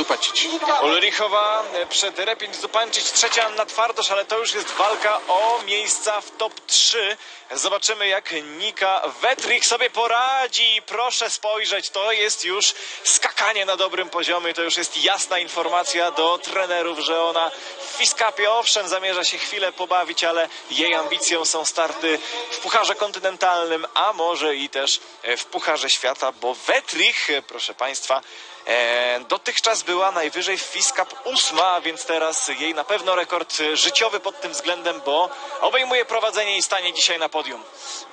Zupacić. Ulrichowa przed Repięć Zupańczyć, trzecia na twardość, ale to już jest walka o miejsca w top 3. Zobaczymy jak Nika Wetrich sobie poradzi. Proszę spojrzeć, to jest już skakanie na dobrym poziomie. To już jest jasna informacja do trenerów, że ona w Fiskapie owszem zamierza się chwilę pobawić, ale jej ambicją są starty w Pucharze Kontynentalnym, a może i też w Pucharze Świata, bo Wetrich, proszę Państwa, E, dotychczas była najwyżej w Fiskap ósma, więc teraz jej na pewno rekord życiowy pod tym względem, bo obejmuje prowadzenie i stanie dzisiaj na podium.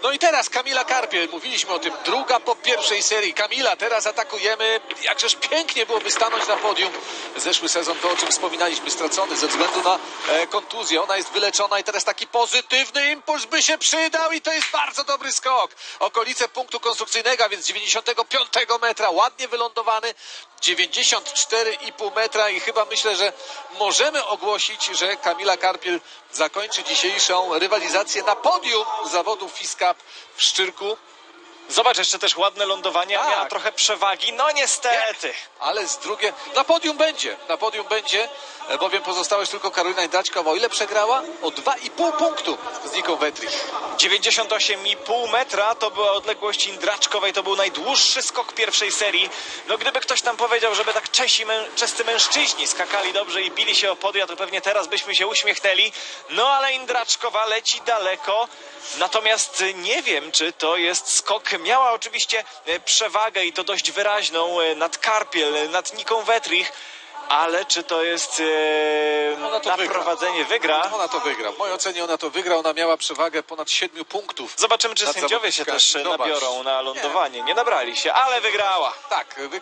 No i teraz Kamila Karpiel, mówiliśmy o tym, druga po pierwszej serii. Kamila, teraz atakujemy, jakżeż pięknie byłoby stanąć na podium. Zeszły sezon, to o czym wspominaliśmy, stracony ze względu na e, kontuzję. Ona jest wyleczona i teraz taki pozytywny impuls by się przydał i to jest bardzo dobry skok. Okolice punktu konstrukcyjnego, a więc 95 metra, ładnie wylądowany. 94,5 metra i chyba myślę, że możemy ogłosić, że Kamila Karpiel zakończy dzisiejszą rywalizację na podium zawodów Fiskap w Szczyrku. Zobacz, jeszcze też ładne lądowanie, Tak. miała trochę przewagi, no niestety. Ale z drugie, na podium będzie, na podium będzie, e, bowiem pozostała już tylko Karolina Indraćkowa. O ile przegrała? O 2,5 punktu z Niką Wetrich. 98,5 metra to była odległość Indraczkowej, to był najdłuższy skok pierwszej serii. No gdyby ktoś tam powiedział, żeby tak Czesi, mę, czescy mężczyźni skakali dobrze i bili się o podia, to pewnie teraz byśmy się uśmiechnęli. No ale Indraczkowa leci daleko, natomiast nie wiem, czy to jest skok. Miała oczywiście e, przewagę i to dość wyraźną e, nad Karpiel, e, nad Niką Wetrich, ale czy to jest e, to na wygra. prowadzenie wygra? Ona to wygra. W mojej ocenie ona to wygra. Ona miała przewagę ponad 7 punktów. Zobaczymy, czy sędziowie się też Zobacz. nabiorą na lądowanie. Nie nabrali się, ale wygrała. Tak, wygra.